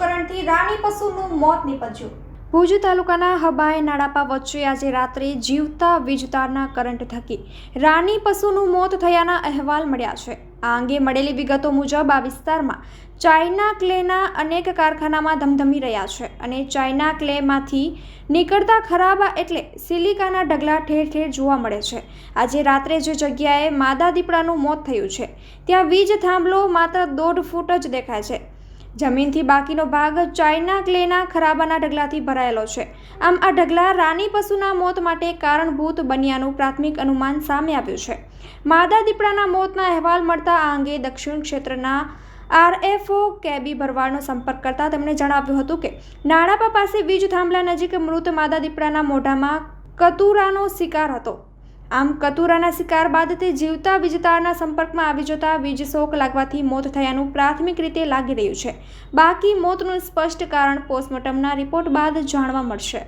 કરંટથી રાણી પશુનું મોત નીપજ્યું. ભુજ તાલુકાના હબાય નાડાપા વચ્ચે આજે રાત્રે જીવતા વીજતારના કરંટ થકી રાની પશુનું મોત થયાના અહેવાલ મળ્યા છે. આ અંગે મળેલી વિગતો મુજબ આ વિસ્તારમાં ચાઇના ક્લેના અનેક કારખાનામાં ધમધમી રહ્યા છે અને ચાઇના ક્લેમાંથી નીકળતા ખરાબ એટલે સિલિકાના ઢગલા ઠેર ઠેર જોવા મળે છે. આજે રાત્રે જે જગ્યાએ માદા દીપડાનું મોત થયું છે, ત્યાં વીજ થાંભલો માત્ર દોઢ ફૂટ જ દેખાય છે. જમીનથી બાકીનો ભાગ ચાઇના ક્લેના ખરાબાના ઢગલાથી ભરાયેલો છે. આમ આ ઢગલા રાની પશુના મોત માટે કારણભૂત બન્યાનું પ્રાથમિક અનુમાન સામે આવ્યું છે. માદા દીપડાના મોતના અહેવાલ મળતા આ અંગે દક્ષિણ ક્ષેત્રના આરએફઓ કેબી ભરવાડનો સંપર્ક કરતા તેમણે જણાવ્યું હતું કે, નાણાપા પાસે વીજ થાંભલા નજીક મૃત માદા દીપડાના મોઢામાં કતુરાનો શિકાર હતો. આમ કતુરાના શિકાર બાદ તે જીવતા વીજતારના સંપર્કમાં આવી જતા વીજ શોક લાગવાથી મોત થયાનું પ્રાથમિક રીતે લાગી રહ્યું છે. બાકી મોતનું સ્પષ્ટ કારણ પોસ્ટમોર્ટમના રિપોર્ટ બાદ જાણવા મળશે.